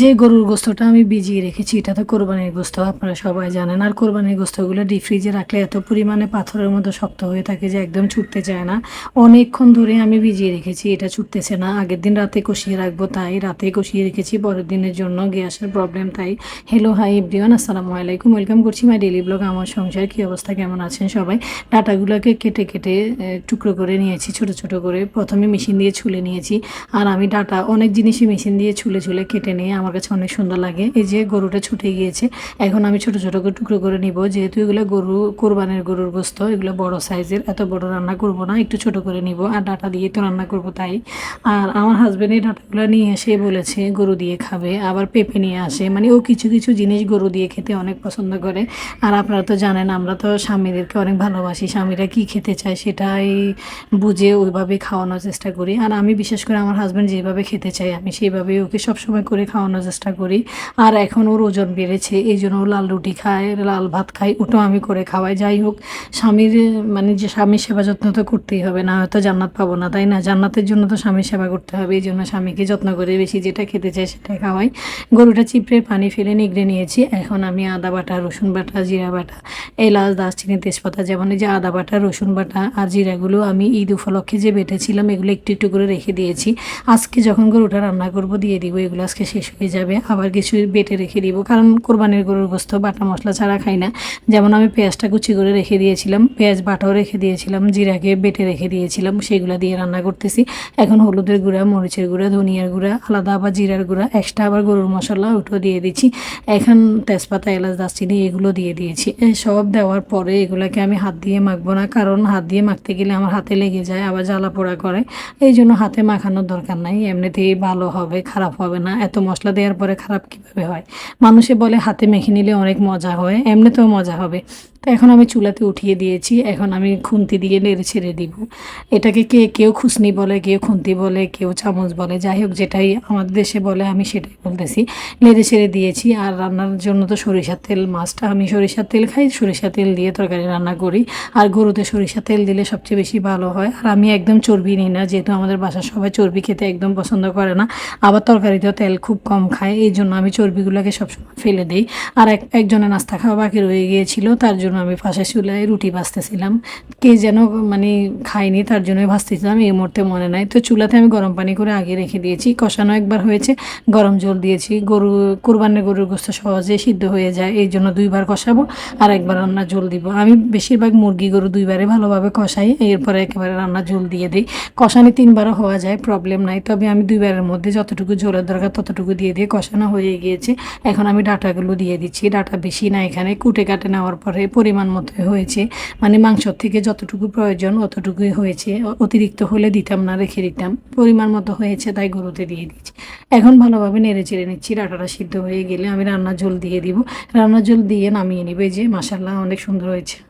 যে গরুর গোস্তটা আমি ভিজিয়ে রেখেছি, এটা তো কোরবানির গোস্ত, আপনারা সবাই জানেন। আর কোরবানির গোস্তগুলো ডিপ ফ্রিজে রাখলে এত পরিমাণে পাথরের মতো শক্ত হয়ে থাকে যে একদম ছুটতে চায় না। অনেকক্ষণ ধরে আমি ভিজিয়ে রেখেছি, এটা ছুটতেছে না। আগের দিন রাতে কষিয়ে রাখব, তাই রাতে কষিয়ে রেখেছি, পরের দিনের জন্য গ্যাসের প্রবলেম তাই। হ্যালো হাই এভরিওয়ান আসসালামু আলাইকুম ওয়েলকাম করছি মাই ডেলি ব্লগ আমার সংসার কী অবস্থা, কেমন আছেন সবাই? ডাটাগুলোকে কেটে কেটে টুকরো করে নিয়েছি, ছোট ছোট করে। প্রথমে মেশিন দিয়ে ছুলে নিয়েছি, আর আমি ডাটা, অনেক জিনিসই মেশিন দিয়ে ছুলে ছুলে কেটে নিয়ে আমার কাছে অনেক সুন্দর লাগে। এই যে গরুটা ছুটে গিয়েছে, এখন আমি ছোট ছোট করে টুকরো করে নিব। যেহেতু এগুলো গরু, কোরবানের গরুর গোস্ত, এগুলো বড় সাইজের, এত বড় রান্না করব না, একটু ছোট করে নিব। আর ডাটা দিয়ে তো রান্না করব তাই। আর আমার হাজব্যান্ড এই ডাটাগুলো নিয়ে এসে বলেছে, গরু দিয়ে খাবে। আবার পেঁপে নিয়ে আসে। মানে ও কিছু কিছু জিনিস গরু দিয়ে খেতে অনেক পছন্দ করে। আর আপনারা তো জানেন, আমরা তো স্বামীদেরকে অনেক ভালোবাসি। স্বামীরা কি খেতে চায় সেটাই বুঝে ওইভাবে খাওয়ানোর চেষ্টা করি। আর আমি বিশেষ করে আমার হাজব্যান্ড যেভাবে খেতে চাই, আমি সেইভাবে ওকে সবসময় করে খাওয়ানোর চেষ্টা করি। আর এখন ওর ওজন বেড়েছে, এই জন্য লাল রুটি খায়, লাল ভাত খায়, ওটাও আমি করে খাওয়াই। যাই হোক, স্বামীর মানে যে স্বামীর সেবা যত্ন তো করতেই হবে, না হয়তো জান্নাত পাবো না, তাই না? জান্নাতের জন্য তো স্বামীর সেবা করতে হবে, এই জন্য স্বামীকে যত্ন করে বেশি যেটা খেতে চাই সেটা খাওয়াই। গরুটা চিপড়ে পানি ফেলে নিগড়ে নিয়েছি, এখন আমি আদা বাটা, রসুন বাটা, জিরা বাটা, এলাচ, দারচিনি, তেজপাতা যেমন এই যে আদা বাটা, রসুন বাটা আর জিরাগুলো আমি ঈদ উপলক্ষে যে বেটেছিলাম, এগুলো একটু একটু করে রেখে দিয়েছি। আজকে যখন গরুটা রান্না করব, দিয়ে দিব, এগুলো আজকে শেষ হয়ে যাবে। আবার কিছু বেটে রেখে দিব। কারণ কোরবানির গরুর গোস্ত, বাটা মশলা ছাড়া খাই না। যেমন আমি পেঁয়াজটা কুচি করে রেখে দিয়েছিলাম। পেঁয়াজ বাটাও রেখে দিয়েছিলাম, জিরাকে বেটে রেখে দিয়েছিলাম, সেগুলো দিয়ে রান্না করতেছি। এখন হলুদের গুঁড়া, মরিচের গুঁড়া, ধনিয়ার গুঁড়া, আলাদা আবার জিরার গুঁড়া এক্সট্রা আবার গরুর মশলা ওটাও দিয়ে দিচ্ছি। এখন তেজপাতা, এলাচ, দারচিনি, এগুলো দিয়ে দিয়েছি। সব দেওয়ার পরে এগুলোকে আমি হাত দিয়ে মাখবো না। কারণ হাত দিয়ে মাখতে গেলে আমার হাতে লেগে যায়, আবার জ্বালা পোড়া করে। এই জন্য হাতে মাখানোর দরকার নাই। এমনিতেই ভালো হবে, খারাপ হবে না। এত মশলা দেওয়ার পরে খারাপ কীভাবে হয়? মানুষে বলে, হাতে মেখে নিলে অনেক মজা হয়, এমনিতেও মজা হবে। তো এখন আমি চুলাতে উঠিয়ে দিয়েছি, এখন আমি খুন্তি দিয়ে নেড়ে ছেড়ে দিব। এটাকে কে, কেউ খুসনি বলে, কেউ খুন্তি বলে, কেউ চামচ বলে, যাই হোক, যেটাই আমাদের দেশে বলে, আমি সেটাই বলতেছি। নেড়ে ছেড়ে দিয়েছি, আর রান্নার জন্য তো সরিষার তেল মাছটা আমি সরিষার তেল খাই, সরিষার তেল দিয়ে তরকারি রান্না করি। আর গরুতে সরিষার তেল দিলে সবচেয়ে বেশি ভালো হয়। আর আমি একদম চর্বি নিই না, যেহেতু আমাদের বাসার সবাই চর্বি খেতে একদম পছন্দ করে না। আবার তরকারিতেও তেল খুব কম খায়, এই জন্য আমি চর্বিগুলোকে সবসময় ফেলে দিই। আর এক একজনের নাস্তা খাওয়া বাকি রয়ে গিয়েছিল, তার জন্য আমি পাশে চুলায় রুটি ভাজতেছিলাম। কে যেন মানে খায়নি, তার জন্যই ভাজতেছিলাম, এই মুহূর্তে মনে নাই। তো চুলাতে আমি গরম পানি করে আগে রেখে দিয়েছি। কষানো একবার হয়েছে, গরম জল দিয়েছি। গরু, কোরবানের গরুর গোস্ত সহজে সিদ্ধ হয়ে যায়, এই জন্য দুইবার কষাবো আর একবার রান্নার জল দিব। আমি বেশিরভাগ মুরগি গরু দুইবারে ভালোভাবে কষাই, এরপরে একেবারে রান্নার জল দিয়ে দিই। কষানি তিনবারও হওয়া যায় প্রবলেম নাই। তবে আমি দুইবারের মধ্যে যতটুকু ঝোলের দরকার ততটুকু দিয়ে দিয়ে কষানো হয়ে গিয়েছে। এখন আমি ডাটাগুলো দিয়ে দিচ্ছি। ডাটা বেশি না এখানে, কুটে কাটে নেওয়ার পরে পরিমাণ মতো হয়েছে। মানে মাংসর থেকে যতটুকু প্রয়োজন অতটুকুই হয়েছে। অতিরিক্ত হলে দিতাম না, রেখে দিতাম। পরিমাণ মতো হয়েছে, তাই গরুতে দিয়ে দিচ্ছি। এখন ভালোভাবে নেড়ে চেড়ে নিচ্ছি। ডাটাটা সিদ্ধ হয়ে গেলে আমি রান্নার ঝোল দিয়ে দিব। রান্নার ঝোল দিয়ে নামিয়ে নিবে যে মাসাল্লাহ অনেক সুন্দর হয়েছে।